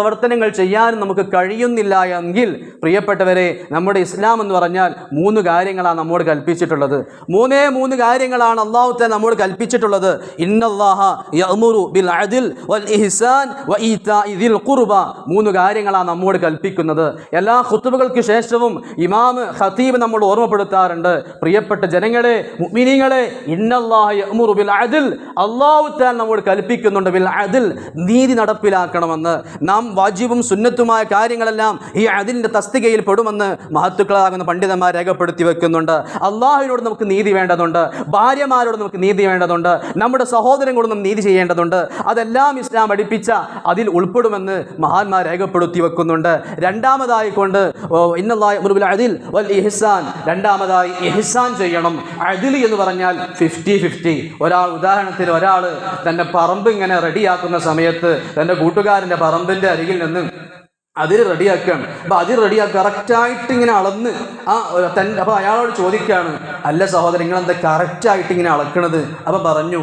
പ്രവർത്തനങ്ങൾ ചെയ്യാനും നമുക്ക് കഴിയുന്നില്ല എങ്കിൽ പ്രിയപ്പെട്ടവരെ നമ്മുടെ ഇസ്ലാം എന്ന് പറഞ്ഞാൽ മൂന്ന് കാര്യങ്ങളാണ് നമ്മോട് കൽപ്പിച്ചിട്ടുള്ളത്. മൂന്നേ മൂന്ന് കാര്യങ്ങളാണ് അള്ളാഹുത്തെ നമ്മോട് കൽപ്പിച്ചിട്ടുള്ളത്. മൂന്ന് കാര്യങ്ങളാണ് നമ്മോട് കൽപ്പിക്കുന്നത്. എല്ലാ ഹുത്തുബുകൾക്ക് ശേഷവും ഇമാമ് ഖതീബ് നമ്മൾ ഓർമ്മപ്പെടുത്താറുണ്ട്. പ്രിയപ്പെട്ട ജനങ്ങളെ മുഅ്മിനീങ്ങളെ ബിൽ അദിൽ. അള്ളാഹു താൻ നമ്മോട് കൽപ്പിക്കുന്നുണ്ട് ബിൽ അദിൽ നീതി നടപ്പിലാക്കണമെന്ന്. നാം വാജിബും സുന്നത്തുമായ കാര്യങ്ങളെല്ലാം ഈ അതിന്റെ തസ്തികയിൽ പെടുമെന്ന് മഹത്തുക്കളാകുന്ന പണ്ഡിതന്മാർ രേഖപ്പെടുത്തി വെക്കുന്നുണ്ട്. അള്ളാഹുവിനോട് നമുക്ക് നീതി വേണ്ടതുണ്ട്. ഭാര്യമാരോട് നമുക്ക് നീതി വേണ്ടതുണ്ട്. നമ്മുടെ സഹോദരങ്ങളോട് നീതി ചെയ്യേണ്ടതുണ്ട്. അതെല്ലാം ഇസ്ലാം പഠിപ്പിച്ച അതിൽ ഉൾപ്പെടുമെന്ന് മഹാന്മാർ രേഖപ്പെടുത്തി വെക്കുന്നുണ്ട്. രണ്ടാമതായി കൊണ്ട് ഓ, ഇന്നല്ലാഹി അദിൽ വൽ ഇഹ്സാൻ. രണ്ടാമതായി ഇഹ്സാൻ ചെയ്യണം. അദിൽ എന്ന് പറഞ്ഞാൽ ഫിഫ്റ്റി ഫിഫ്റ്റി ഒരാൾ ഉദാഹരണത്തിന് ഒരാൾ തന്റെ പറമ്പ് ഇങ്ങനെ റെഡിയാക്കുന്ന സമയത്ത് തന്റെ കൂട്ടുകാരന്റെ പറമ്പിന്റെ അരികിൽ നിന്ന് അതിൽ റെഡിയാക്കുകയാണ്. അപ്പോൾ അതിൽ റെഡിയാക്കുക കറക്റ്റായിട്ട് ഇങ്ങനെ അളന്ന് ആ തൻ അപ്പോൾ അയാളോട് ചോദിക്കുകയാണ് അല്ല സഹോദരൻ നിങ്ങൾ എന്താ കറക്റ്റായിട്ട് ഇങ്ങനെ അളക്കണത്? അപ്പോൾ പറഞ്ഞു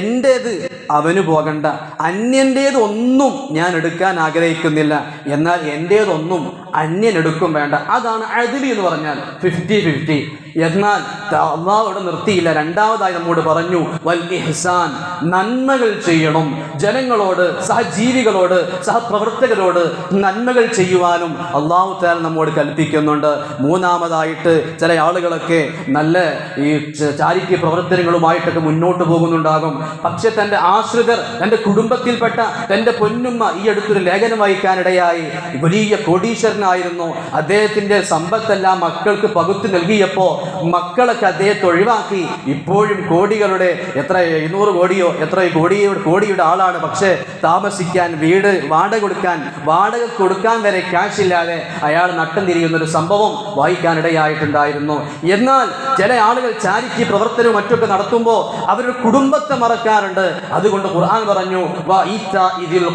എന്റേത് അവന് പോകണ്ട. അന്യന്റേതൊന്നും ഞാൻ എടുക്കാൻ ആഗ്രഹിക്കുന്നില്ല. എന്നാൽ എന്റേതൊന്നും അന്യൻ എടുക്കും വേണ്ട. അതാണ് അതിലി എന്ന് പറഞ്ഞാൽ ഫിഫ്റ്റി ഫിഫ്റ്റി എന്നാൽ അള്ളാഹ് നിർത്തിയില്ല. രണ്ടാമതായി നമ്മോട് പറഞ്ഞു വൽ ഇഹ്സാൻ നന്മകൾ ചെയ്യണം. ജനങ്ങളോട് സഹജീവികളോട് സഹപ്രവർത്തകരോട് നന്മകൾ ചെയ്യുവാനും അള്ളാഹു താൽ നമ്മോട് കൽപ്പിക്കുന്നുണ്ട്. മൂന്നാമതായിട്ട് ചില ആളുകളൊക്കെ നല്ല ഈ ചാരിറ്റി പ്രവർത്തനങ്ങളുമായിട്ടൊക്കെ മുന്നോട്ട് പോകുന്നുണ്ടാകും. പക്ഷെ തന്റെ ആശ്രിതർ തന്റെ കുടുംബത്തിൽപ്പെട്ട തന്റെ പൊന്നുമ്മ ഈ അടുത്തൊരു ലേഖനം വായിക്കാനിടയായി. വലിയ കോടീശ്വരനായിരുന്നു. അദ്ദേഹത്തിന്റെ സമ്പത്തെല്ലാം മക്കൾക്ക് പകുത്തു നൽകിയപ്പോൾ മക്കളൊക്കെ അദ്ദേഹത്തെ ഒഴിവാക്കി. ഇപ്പോഴും കോടികളുടെ എത്ര എഴുന്നൂറ് കോടിയോ എത്ര കോടിയോ കോടിയുടെ ആളാണ്. പക്ഷേ താമസിക്കാൻ വീട് വാടക കൊടുക്കാൻ വാടക കൊടുക്കാൻ വരെ ക്യാഷ് ഇല്ലാതെ അയാൾ നട്ടം തിരിയുന്നൊരു സംഭവം വായിക്കാനിടയായിട്ടുണ്ടായിരുന്നു. എന്നാൽ ചില ആളുകൾ ചാരിക്ക് പ്രവർത്തനവും മറ്റൊക്കെ നടത്തുമ്പോൾ അവരുടെ കുടുംബത്തെ മറക്കാറുണ്ട്. അതുകൊണ്ട് ഖുർആൻ പറഞ്ഞു "വ ഈത്താ ഇതിൽ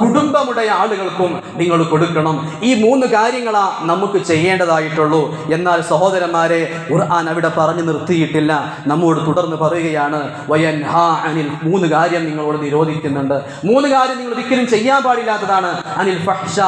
ഖുർബ." കുടുംബമുடைய ആളുകൾക്കും നിങ്ങൾ കൊടുക്കണം. ഈ മൂന്ന് കാര്യങ്ങളാ നമുക്ക് ചെയ്യേണ്ടതായിട്ടുള്ളൂ. എന്നാൽ സഹോദരന്മാരെ ഖുർആൻ അവിടെ പറഞ്ഞു നിർത്തിയിട്ടില്ല. നമ്മോട് തുടർന്ന് പറയുകയാണ് വയൻഹാ അനിൽ മൂന്ന് കാര്യം നിങ്ങളോട് നിരോധിക്കുന്നുണ്ട്. മൂന്ന് കാര്യം നിങ്ങൾ ഒരിക്കലും ചെയ്യാൻ പാടില്ലാത്തതാണ്. അനിൽ ഫഹ്ഷ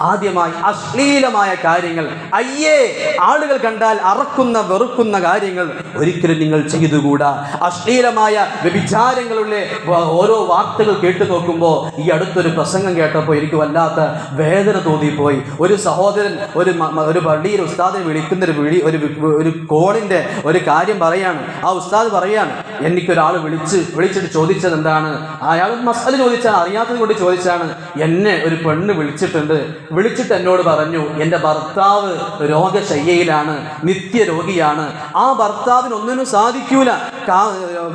ആദ്യമായി അശ്ലീലമായ കാര്യങ്ങൾ. അയ്യേ ആളുകൾ കണ്ടാൽ അറക്കുന്ന വെറുക്കുന്ന കാര്യങ്ങൾ ഒരിക്കലും നിങ്ങൾ ചെയ്തുകൂടാ. അശ്ലീലമായ വ്യഭിചാരങ്ങളുടെ ഓരോ വാർത്തകൾ കേട്ടു നോക്കുമ്പോൾ ഈ അടുത്തൊരു പ്രസംഗം കേട്ടപ്പോൾ എനിക്ക് വല്ലാത്ത വേദന തോന്നിപ്പോയി. ഒരു സഹോദരൻ ഒരു ഒരു പള്ളിയിൽ ഉസ്താദിനെ വിളിക്കുന്ന ഒരു വിളി ഒരു ഒരു കോളിന്റെ ഒരു കാര്യം പറയാണ്. ആ ഉസ്താദ് പറയാണ് എനിക്കൊരാൾ വിളിച്ച് വിളിച്ചിട്ട് ചോദിച്ചത് എന്താണ്? അയാൾ മസാല ചോദിച്ചാൽ അറിയാത്തത് കൊണ്ട് ചോദിച്ചാണ് എന്നെ ഒരു പെണ്ണ് വിളിച്ചിട്ടുണ്ട്. വിളിച്ചിട്ട് എന്നോട് പറഞ്ഞു എന്റെ ഭർത്താവ് രോഗശയ്യയിലാണ് നിത്യരോഗിയാണ്. ആ ഭർത്താവിന് ഒന്നിനും സാധിക്കൂല.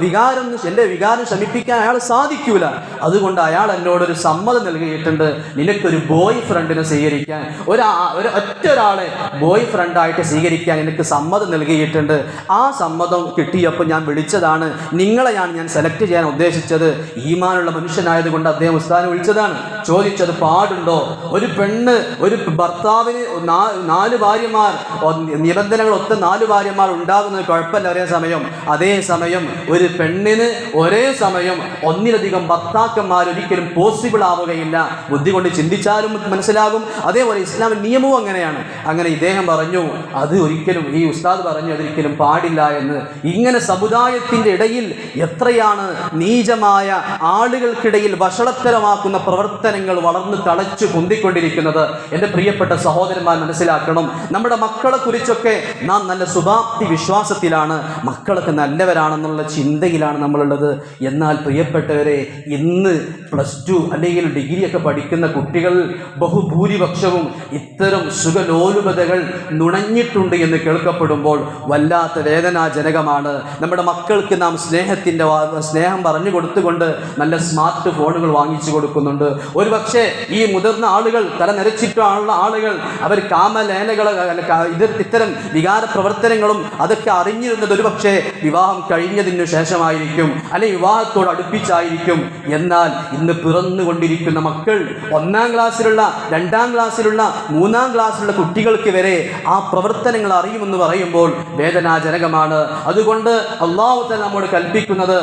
വികാരം എന്റെ വികാരം ശമിപ്പിക്കാൻ അയാൾ സാധിക്കൂല. അതുകൊണ്ട് അയാൾ എന്നോടൊരു സമ്മതം നൽകിയിട്ടുണ്ട്. നിനക്കൊരു ബോയ് ഫ്രണ്ടിനെ സ്വീകരിക്കാൻ ഒരാ ഒരു ഒറ്റ ഒരാളെ ബോയ് ഫ്രണ്ടായിട്ട് സ്വീകരിക്കാൻ എനിക്ക് സമ്മതം നൽകിയിട്ടുണ്ട്. ആ സമ്മതം കിട്ടിയപ്പോൾ ഞാൻ വിളിച്ചതാണ്. നിങ്ങളെ ഞാൻ ഞാൻ സെലക്ട് ചെയ്യാൻ ഉദ്ദേശിച്ചത്. ഈമാനുള്ള മനുഷ്യനായതുകൊണ്ട് അദ്ദേഹം ഉസ്താദിനെ വിളിച്ചതാണ്. ചോദിച്ചത് പാടുണ്ടോ? ഒരു പെണ്ണ് ഒരു ഭർത്താവിന് നാല് ഭാര്യമാർ നിബന്ധനകൾ ഒത്ത നാല് ഭാര്യമാർ ഉണ്ടാകുന്നത് കുഴപ്പമില്ല ഒരേ സമയം. അതേ സമയം ഒരു പെണ്ണിന് ഒരേ സമയം ഒന്നിലധികം ഭർത്താക്കന്മാർ ഒരിക്കലും പോസിബിൾ ആവുകയില്ല. ബുദ്ധി കൊണ്ട് ചിന്തിച്ചാലും മനസ്സിലാകും. അതേപോലെ ഇസ്ലാമിന്റെ നിയമവും അങ്ങനെയാണ്. അങ്ങനെ ഇദ്ദേഹം പറഞ്ഞു അത് ഒരിക്കലും ഈ ഉസ്താദ് പറഞ്ഞു അതൊരിക്കലും പാടില്ല എന്ന്. ഇങ്ങനെ സമുദായത്തിന്റെ ഇടയിൽ എത്രയാണ് നീചമായ ആളുകൾക്കിടയിൽ വഷളത്തരമാക്കുന്ന പ്രവർത്തനങ്ങൾ വളർന്ന് തളച്ചു പൊന്തിക്കൊണ്ടിരിക്കുന്നത് എന്റെ പ്രിയപ്പെട്ട സഹോദരന്മാർ മനസ്സിലാക്കണം. നമ്മുടെ മക്കളെ കുറിച്ചൊക്കെ നാം നല്ല ശുഭാപ്തി വിശ്വാസത്തിലാണ്. മക്കളൊക്കെ നല്ലവരാണെന്നുള്ള ചിന്തയിലാണ് നമ്മളുള്ളത്. എന്നാൽ പ്രിയപ്പെട്ടവരെ ഇന്ന് പ്ലസ് ടു അല്ലെങ്കിൽ ഡിഗ്രിയൊക്കെ പഠിക്കുന്ന കുട്ടികൾ ബഹുഭൂരിപക്ഷവും ഇത്തരം സുഖലോലുപതകൾ നുണഞ്ഞിട്ടുണ്ട് എന്ന് കേൾക്കപ്പെടുമ്പോൾ വല്ലാത്ത വേദനാജനകമാണ്. നമ്മുടെ മക്കൾക്ക് നാം സ്നേഹത്തിന്റെ സ്നേഹം പറഞ്ഞു കൊടുത്തുകൊണ്ട് നല്ല സ്മാർട്ട് ഫോണുകൾ വാങ്ങിച്ചു കൊടുക്കുന്നുണ്ട്. ഒരു പക്ഷേ ഈ മുതിർന്ന ആളുകൾ തല നിരച്ചിട്ടുള്ള ആളുകൾ അവർ കാമലേനകൾ ഇത് ഇത്തരം വികാര പ്രവർത്തനങ്ങളും അതൊക്കെ അറിഞ്ഞിരുന്നത് ഒരു പക്ഷേ വിവാഹം കഴിഞ്ഞതിനു ശേഷമായിരിക്കും അല്ലെ വിവാഹത്തോട് അടുപ്പിച്ചായിരിക്കും. എന്നാൽ ഇന്ന് പിറന്നുകൊണ്ടിരിക്കുന്ന മക്കൾ ഒന്നാം ക്ലാസ്സിലുള്ള രണ്ടാം ക്ലാസ്സിലുള്ള മൂന്നാം ക്ലാസ്സിലുള്ള കുട്ടികൾക്ക് വരെ ആ പ്രവർത്തനങ്ങൾ അറിയുമെന്ന് പറയുമ്പോൾ വേദനാജനകമാണ്. അതുകൊണ്ട് അള്ളാഹു നമ്മോട് കൽപ്പിക്കുന്നത്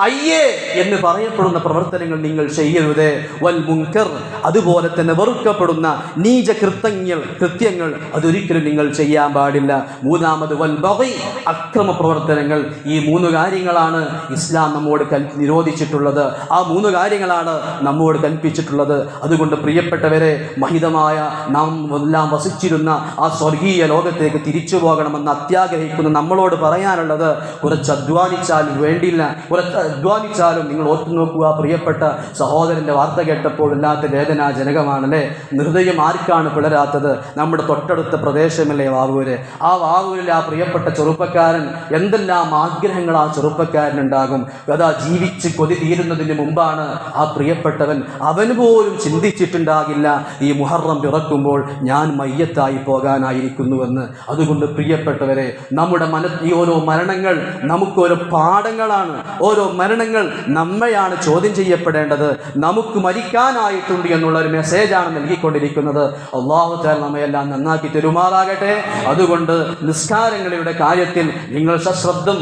അയ്യേ എന്ന് പറയപ്പെടുന്ന പ്രവർത്തനങ്ങൾ നിങ്ങൾ ചെയ്യരുത്. വൽ മുങ്കർ അതുപോലെ തന്നെ വെറുക്കപ്പെടുന്ന നീച കൃത്യങ്ങൾ കൃത്യങ്ങൾ അതൊരിക്കലും നിങ്ങൾ ചെയ്യാൻ പാടില്ല. മൂന്നാമത് വൽ ബൈ അക്രമ പ്രവർത്തനങ്ങൾ. ഈ മൂന്ന് കാര്യങ്ങളാണ് ഇസ്ലാം നമ്മോട് കൽ നിരോധിച്ചിട്ടുള്ളത്. ആ മൂന്ന് കാര്യങ്ങളാണ് നമ്മോട് കൽപ്പിച്ചിട്ടുള്ളത്. അതുകൊണ്ട് പ്രിയപ്പെട്ടവരെ മഹിതമായ നാം എല്ലാം വസിച്ചിരുന്ന ആ സ്വർഗീയ ലോകത്തേക്ക് തിരിച്ചു പോകണമെന്ന് അത്യാഗ്രഹിക്കുന്ന നമ്മളോട് പറയാനുള്ളത് കുറച്ച് അധ്വാനിച്ചാൽ വേണ്ടില്ല. കുറച്ച് അധ്വാനിച്ചാലും നിങ്ങൾ ഓർത്തു നോക്കുക പ്രിയപ്പെട്ട സഹോദരന്റെ വാർത്ത കേട്ടപ്പോൾ വല്ലാത്ത വേദനാജനകമാണല്ലേ? ഹൃദയം ആർക്കാണ് പിളരാത്തത്? നമ്മുടെ തൊട്ടടുത്ത പ്രദേശമല്ലേ വാവൂര്? ആ വാവൂരിൽ ആ പ്രിയപ്പെട്ട ചെറുപ്പക്കാരൻ എന്തെല്ലാം ആഗ്രഹങ്ങൾ ആ ചെറുപ്പക്കാരനുണ്ടാകും? അതാ ജീവിച്ച് കൊതി തീരുന്നതിന് മുമ്പാണ് ആ പ്രിയപ്പെട്ടവൻ അവൻ പോലും ചിന്തിച്ചിട്ടുണ്ടാകില്ല. ഈ മുഹറം പിറക്കുമ്പോൾ ഞാൻ മയ്യത്തായി പോകാനായിരിക്കുന്നുവെന്ന്. അതുകൊണ്ട് പ്രിയപ്പെട്ടവരെ നമ്മുടെ മന ഈ ഓരോ മരണങ്ങൾ നമുക്കൊരു പാഠങ്ങളാണ്. ഓരോ മരണങ്ങൾ നമ്മയാണ് ചോദ്യം ചെയ്യപ്പെടേണ്ടത്. നമുക്ക് മരിക്കാനായിട്ടുണ്ട് എന്നുള്ള ഒരു മെസ്സേജാണ് നൽകിക്കൊണ്ടിരിക്കുന്നത്. അള്ളാഹു താൽ നമ്മയെല്ലാം നന്നാക്കി തെരുമാറാകട്ടെ. അതുകൊണ്ട് നിസ്കാരങ്ങളുടെ കാര്യത്തിൽ നിങ്ങൾ സശ്രദ്ധം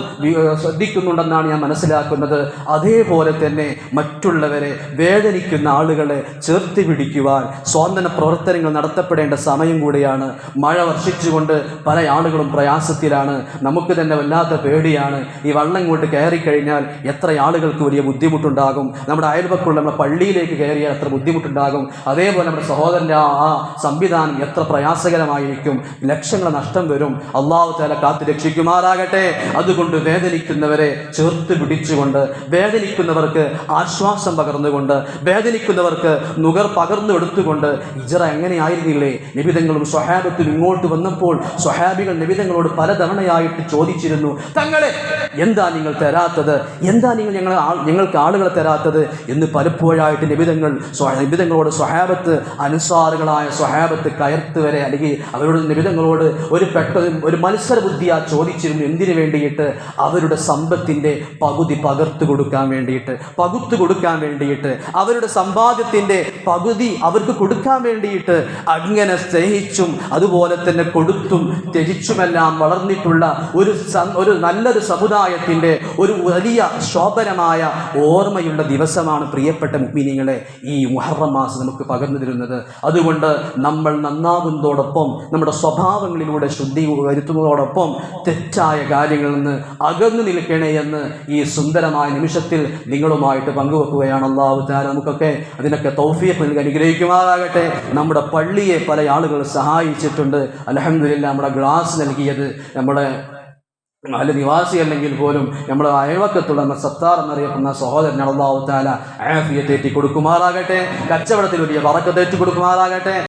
ശ്രദ്ധിക്കുന്നുണ്ടെന്നാണ് ഞാൻ മനസ്സിലാക്കുന്നത്. അതേപോലെ തന്നെ മറ്റുള്ളവരെ വേദനിക്കുന്ന ആളുകളെ ചേർത്ത് പിടിക്കുവാൻ സ്വാതന്ത്ര്യ പ്രവർത്തനങ്ങൾ നടത്തപ്പെടേണ്ട സമയം കൂടിയാണ്. മഴ വർഷിച്ചുകൊണ്ട് പല ആളുകളും പ്രയാസത്തിലാണ്. നമുക്ക് തന്നെ വല്ലാത്ത പേടിയാണ്. ഈ വള്ളം കൊണ്ട് കയറിക്കഴിഞ്ഞാൽ എത്ര ആളുകൾക്ക് വലിയ ബുദ്ധിമുട്ടുണ്ടാകും? നമ്മുടെ അയൽപക്കമുള്ള നമ്മുടെ പള്ളിയിലേക്ക് കയറിയാൽ എത്ര ബുദ്ധിമുട്ടുണ്ടാകും? അതേപോലെ നമ്മുടെ സഹോദരന്റെ ആ ആ സംവിധാനം എത്ര പ്രയാസകരമായിരിക്കും? ലക്ഷങ്ങൾ നഷ്ടം വരും. അള്ളാഹു തല കാത്തു രക്ഷിക്കുമാറാകട്ടെ. അതുകൊണ്ട് വേദനിക്കുന്നവരെ ചേർത്ത് പിടിച്ചുകൊണ്ട് വേദനിക്കുന്നവർക്ക് ആശ്വാസം പകർന്നുകൊണ്ട് വേദനിക്കുന്നവർക്ക് നുകർ പകർന്നു എടുത്തുകൊണ്ട് ഇജറ എങ്ങനെയായിരുന്നില്ലേ? നിബിതങ്ങളും സ്വഹാബത്തും ഇങ്ങോട്ട് വന്നപ്പോൾ സ്വഹാബികൾ നിബിതങ്ങളോട് പലതവണയായിട്ട് ചോദിച്ചിരുന്നു തങ്ങളെ എന്താ നിങ്ങൾ തരാത്തത്? എന്താ നിങ്ങൾ ഞങ്ങൾ ഞങ്ങൾക്ക് ആളുകളെ തരാത്തത്? എന്ന് പലപ്പോഴായിട്ട് നിബിതങ്ങൾ നിബിതങ്ങളോട് സ്വഹാബത്ത് അനുസാറുകളായ സ്വഹാബത്ത് കയർത്ത് വരെ അല്ലെങ്കിൽ അവരുടെ നിബിതങ്ങളോട് ഒരു പെട്ട ഒരു മത്സര ബുദ്ധിയാ ചോദിച്ചിരുന്നു. എന്തിനു വേണ്ടിയിട്ട്? അവരുടെ സമ്പത്തിന്റെ പകുതി പകർത്തു കൊടുക്കാൻ വേണ്ടിയിട്ട്. പകുത്തു കൊടുക്കാൻ വേണ്ടിയിട്ട്. അവരുടെ സമ്പാദ്യത്തിന്റെ പകുതി അവർക്ക് കൊടുക്കാൻ വേണ്ടിയിട്ട്. അങ്ങനെ സ്നേഹിച്ചും അതുപോലെ തന്നെ കൊടുത്തും ത്യജിച്ചുമെല്ലാം വളർന്നിട്ടുള്ള ഒരു ഒരു നല്ലൊരു സമുദായത്തിന്റെ ഒരു വലിയ ശോഭനമായ ഓർമ്മയുള്ള ദിവസമാണ് പ്രിയപ്പെട്ട മുഗ്മിനിങ്ങളെ ഈ മുഹറം മാസം നമുക്ക് പകർന്നു തരുന്നത്. അതുകൊണ്ട് നമ്മൾ നന്നാകുന്നതോടൊപ്പം നമ്മുടെ സ്വഭാവങ്ങളിലൂടെ ശുദ്ധി വരുത്തുന്നതോടൊപ്പം തെറ്റായ കാര്യങ്ങളിൽ നിന്ന് അകന്നു നിൽക്കണേ എന്ന് ഈ സുന്ദരമായ നിമിഷത്തിൽ നിങ്ങളുമായിട്ട് പങ്കുവെക്കുകയാണ് അള്ളാഹു താര നമുക്കൊക്കെ അതിനൊക്കെ തൗഫീഖ് നൽകി അനുഗ്രഹിക്കുമാറാകട്ടെ. നമ്മുടെ പള്ളിയെ പല ആളുകൾ സഹായിച്ചിട്ടുണ്ട്. അലഹമില്ല നമ്മുടെ ഗ്ലാസ് നൽകിയത് നമ്മുടെ നല്ല നിവാസി അല്ലെങ്കിൽ പോലും നമ്മുടെ അയൽവക്കത്തുള്ള നമ്മുടെ സത്താർ എന്നറിയപ്പെടുന്ന സഹോദരൻ അള്ളാഹു താല ആഫിയത്തേറ്റി കൊടുക്കുമാറാകട്ടെ കച്ചവടത്തിൽ വലിയ വറക്കത്തേറ്റി കൊടുക്കുമാറാകട്ടെ